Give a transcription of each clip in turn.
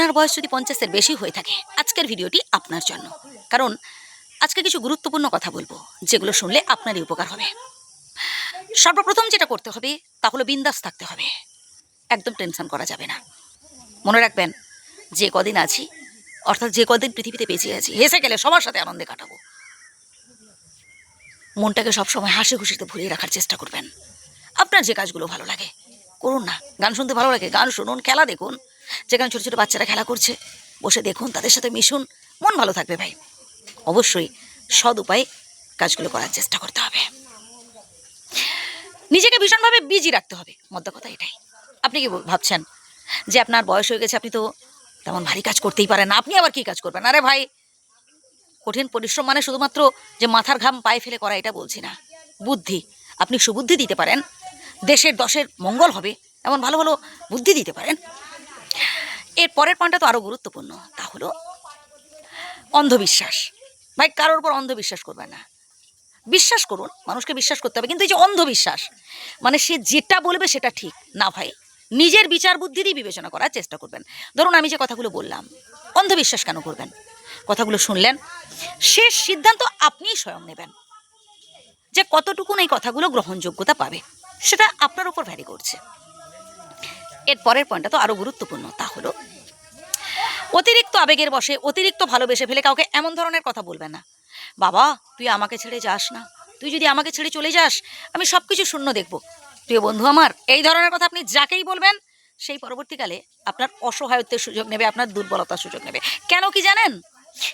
আপনার বয়স যদি পঞ্চাশের বেশি হয়ে থাকে, আজকের ভিডিওটি আপনার জন্য। কারণ আজকে কিছু গুরুত্বপূর্ণ কথা বলব, যেগুলো শুনলে আপনারই উপকার হবে। সর্বপ্রথম যেটা করতে হবে, তা হলো বিন্দাস থাকতে হবে। একদম টেনশন করা যাবে না। মনে রাখবেন, যে কদিন আছি, অর্থাৎ যে কদিন পৃথিবীতে বেঁচে আছি, হেসে গেলে সবার সাথে আনন্দে কাটাবো। মনটাকে সবসময় হাসি খুশিতে ভরিয়ে রাখার চেষ্টা করবেন। আপনার যে কাজগুলো ভালো লাগে, করুন না। গান শুনতে ভালো লাগে, গান শুনুন, খেলা দেখুন। যেখানে ছোটো ছোটো বাচ্চারা খেলা করছে, বসে দেখুন, তাদের সাথে মিশুন, মন ভালো থাকবে ভাই। অবশ্যই সৎ উপায়ে কাজগুলো করার চেষ্টা করতে হবে। নিজেকে ভীষণভাবে বিজি রাখতে হবে মধ্যে কথা এটাই। আপনি কি ভাবছেন যে আপনার বয়স হয়ে গেছে, আপনি তো তেমন ভারী কাজ করতেই পারেন না, আপনি আবার কি কাজ করবেন? আরে ভাই, কঠিন পরিশ্রম মানে শুধুমাত্র যে মাথার ঘাম পায়ে ফেলে করা, এটা বলছি না। বুদ্ধি, আপনি সুবুদ্ধি দিতে পারেন, দেশের দশের মঙ্গল হবে, এমন ভালো ভালো বুদ্ধি দিতে পারেন এর পরের পয়েন্টটা তো আরও গুরুত্বপূর্ণ। তা হলো অন্ধবিশ্বাস। ভাই, কারোর উপর অন্ধবিশ্বাস করবে না। বিশ্বাস করুন, মানুষকে বিশ্বাস করতে হবে। কিন্তু এই যে অন্ধবিশ্বাস মানে সে যেটা বলবে সেটা ঠিক না ভাই। নিজের বিচার বুদ্ধি দিয়ে বিবেচনা করার চেষ্টা করবেন। ধরুন আমি যে কথাগুলো বললাম, অন্ধবিশ্বাস কেন করবেন? কথাগুলো শুনলেন, শেষ সিদ্ধান্ত আপনিই স্বয়ং নেবেন যে কতটুকুন এই কথাগুলো গ্রহণযোগ্যতা পাবে। সেটা আপনার উপর ভ্যারি করছে। এর পরের পয়েন্টটা তো আরও গুরুত্বপূর্ণ, তা হলো অতিরিক্ত আবেগের বসে অতিরিক্ত ভালোবেসে ফেলে কাউকে এমন ধরনের কথা বলবে না। বাবা, তুই আমাকে ছেড়ে যাস না। তুই যদি আমাকে ছেড়ে চলে যাস, আমি সব কিছু শূন্য দেখব। প্রিয় বন্ধু আমার, এই ধরনের কথা আপনি যাকেই বলবেন, সেই পরবর্তীকালে আপনার অসহায়ত্বের সুযোগ নেবে, আপনার দুর্বলতার সুযোগ নেবে। কেন কি জানেন?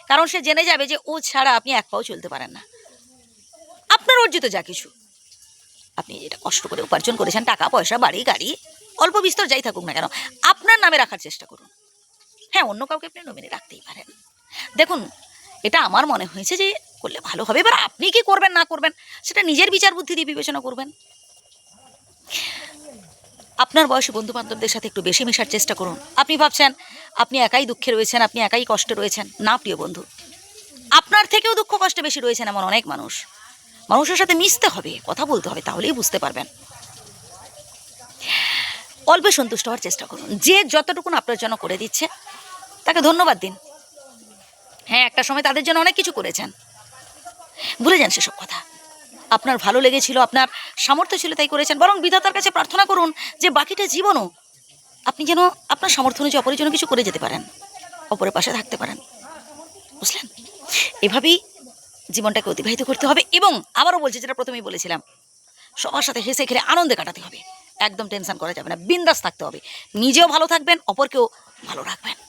কারণ সে জেনে যাবে যে ও ছাড়া আপনি এক পাও চলতে পারেন না। আপনার অর্জিত যা কিছু। আপনি যেটা কষ্ট করে উপার্জন করেছেন, টাকা, পয়সা, বাড়ি, গাড়ি অল্প বিস্তর যাই থাকুক না কেন, আপনার নামে রাখার চেষ্টা করুন। হ্যাঁ অন্য কাউকে আপনি নমিনে রাখতেই পারেন। দেখুন, এটা আমার মনে হয়েছে যে করলে ভালো হবে। এবার আপনি কি করবেন, না করবেন, সেটা নিজের বিচার বুদ্ধি দিয়ে বিবেচনা করবেন। আপনার বয়সী বন্ধু বান্ধবদের সাথে একটু বেশি মেশার চেষ্টা করুন। আপনি ভাবছেন, আপনি একাই দুঃখে রয়েছেন, আপনি একাই কষ্টে রয়েছেন। না, প্রিয় বন্ধু, আপনার থেকেও দুঃখ কষ্টে বেশি রয়েছেন এমন অনেক মানুষ। মানুষের সাথে মিশতে হবে, কথা বলতে হবে, তাহলেই বুঝতে পারবেন। অল্পে সন্তুষ্ট হওয়ার চেষ্টা করুন। যে যতটুকুন আপনার জন্য করে দিচ্ছে, তাকে ধন্যবাদ দিন। হ্যাঁ একটা সময় তাদের জন্য অনেক কিছু করেছেন। ভুলে যান সেসব কথা। আপনার ভালো লেগেছিল, আপনার সামর্থ্য ছিল তাই করেছেন। বরং বিধাতার কাছে প্রার্থনা করুন যে, বাকিটা জীবনও আপনি যেন আপনার সামর্থ্য অনুযায়ী অপরের জন্য কিছু করে যেতে পারেন। অপরের পাশে থাকতে পারেন। বুঝলেন? এভাবেই জীবনটাকে অতিবাহিত করতে হবে এবং আবারও বলছি, যেটা প্রথমেই বলেছিলাম, সবার সাথে হেসে খেলে আনন্দে কাটাতে হবে। একদম টেনশন করা যাবে না। বিন্দাস থাকতে হবে। নিজেও ভালো থাকবেন অপরকেও ভালো রাখবেন।